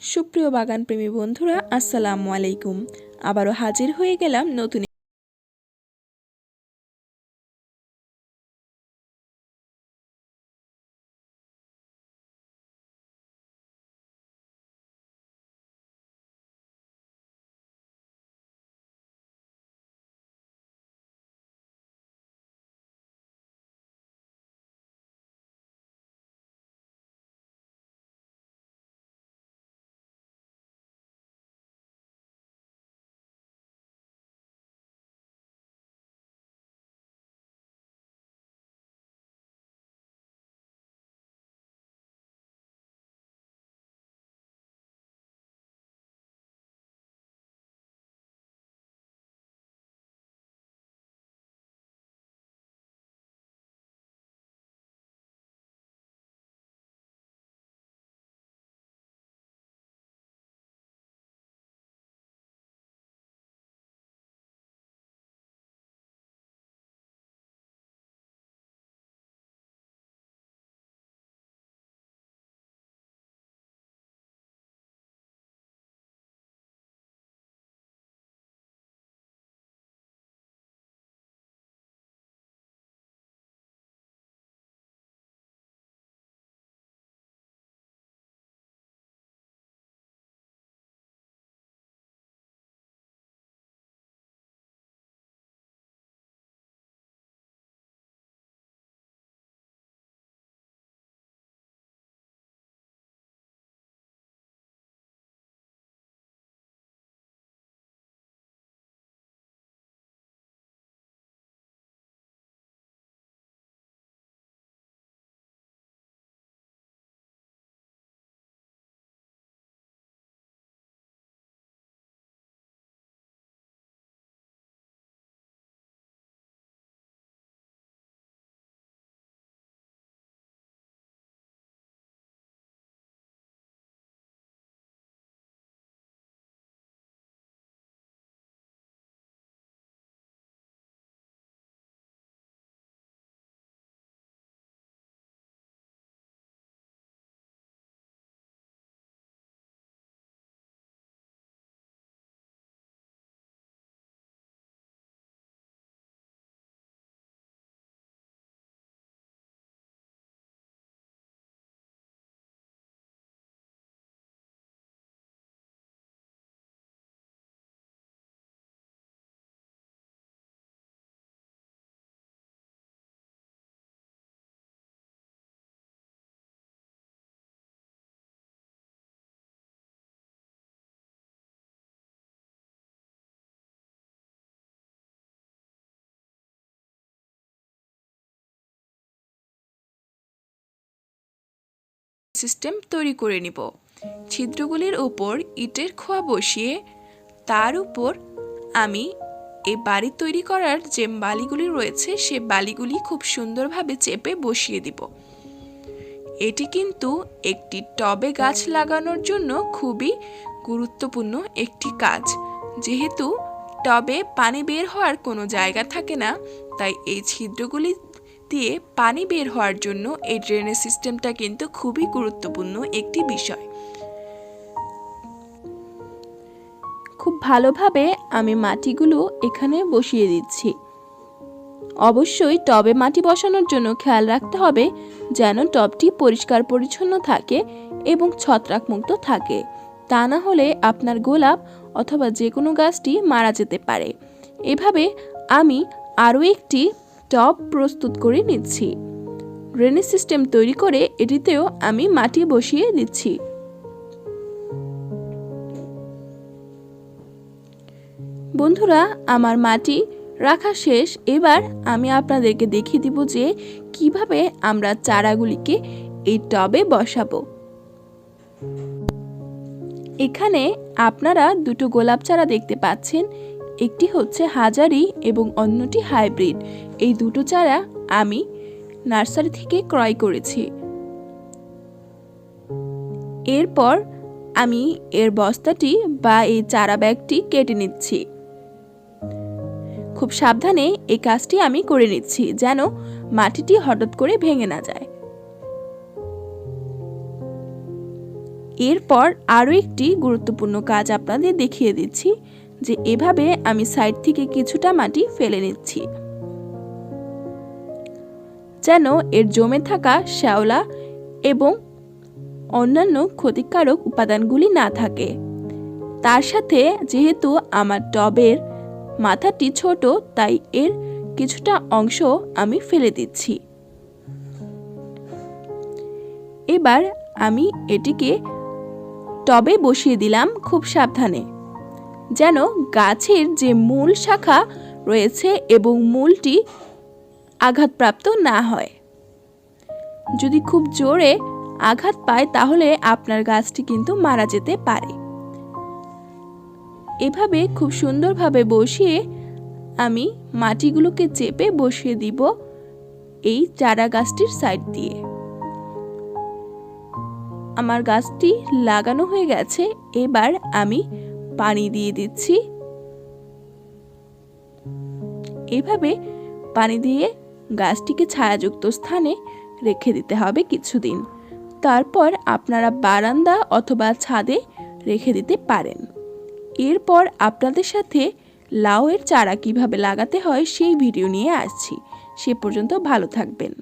সুপ্রিয় বাগান প্রেমী বন্ধুরা আসসালামু আলাইকুম। আবারও হাজির হয়ে গেলাম নতুন সিস্টেম তৈরি করে নিব। ছিদ্রগুলির উপর ইটের খোয়া বসিয়ে তার উপর আমি এই বাড়ি তৈরি করার যে বালিগুলি রয়েছে, সে বালিগুলি খুব সুন্দরভাবে চেপে বসিয়ে দিব। এটি কিন্তু একটি টবে গাছ লাগানোর জন্য খুবই গুরুত্বপূর্ণ একটি কাজ। যেহেতু টবে পানি বের হওয়ার কোনো জায়গা থাকে না, তাই এই ছিদ্রগুলি দিয়ে পানি বের হওয়ার জন্য এই ড্রেনেজ সিস্টেমটা কিন্তু খুবই গুরুত্বপূর্ণ একটি বিষয়। খুব ভালোভাবে আমি মাটিগুলো এখানে বসিয়ে দিচ্ছি। অবশ্যই টবে মাটি বসানোর জন্য খেয়াল রাখতে হবে যেন টবটি পরিষ্কার পরিচ্ছন্ন থাকে এবং ছত্রাকমুক্ত থাকে। তা না হলে আপনার গোলাপ অথবা যে কোনো গাছটি মারা যেতে পারে। এভাবে আমি আরও একটি টব প্রস্তুত করে নিচ্ছি। ড্রেনেজ সিস্টেম তৈরি করে এটিতেও আমি মাটি বসিয়ে দিচ্ছি। বন্ধুরা, আমার মাটি রাখা শেষ। এবার আমি আপনাদেরকে দেখিয়ে দিব যে কীভাবে আমরা চারাগুলিকে এই টবে বসাবো। এখানে আপনারা দুটো গোলাপ চারা দেখতে পাচ্ছেন। একটি হচ্ছে হাজারি এবং অন্যটি হাইব্রিড। এই দুটো চারা আমি নার্সারি থেকে ক্রয় করেছি। এরপর আমি এর বস্তাটি বা এই চারা ব্যাগটি কেটে নিচ্ছি। খুব সাবধানে এই কাজটি আমি করে নিচ্ছি যেন মাটিটি হঠাৎ করে ভেঙে না যায়। এরপর আরও একটি গুরুত্বপূর্ণ কাজ আপনাদের দেখিয়ে দিচ্ছি। যে এভাবে আমি সাইড থেকে কিছুটা মাটি ফেলে নিচ্ছি। যেন এর জমে থাকা শ্যাওলা এবং অন্যান্য ক্ষতিকারক উপাদানগুলি না থাকে। তার সাথে যেহেতু আমার টবের মাথাটি ছোট, তাই এর কিছুটা অংশ আমি ফেলে দিচ্ছি। এবার আমি এটিকে টবে বসিয়ে দিলাম খুব সাবধানে। যেন গাছের যে মূল শাখা রয়েছে এবং মূলটি আঘাতপ্রাপ্ত না হয়। যদি খুব জোরে আঘাত পায়, তাহলে আপনার গাছটি কিন্তু মারা যেতে পারে। এভাবে খুব সুন্দরভাবে বসিয়ে আমি মাটিগুলোকে চেপে বসিয়ে দিব এই চারা গাছটির সাইড দিয়ে। আমার গাছটি লাগানো হয়ে গেছে, এবার আমি পানি দিয়ে দিচ্ছি। এভাবে পানি দিয়ে গাছটিকে ছায়াযুক্ত স্থানে রেখে দিতে হবে কিছুদিন। তারপর আপনারা বারান্দা অথবা ছাদে রেখে দিতে পারেন। এরপর আপনাদের সাথে লাউয়ের চারা কীভাবে লাগাতে হয় সেই ভিডিও নিয়ে আসছি। সে পর্যন্ত ভালো থাকবেন।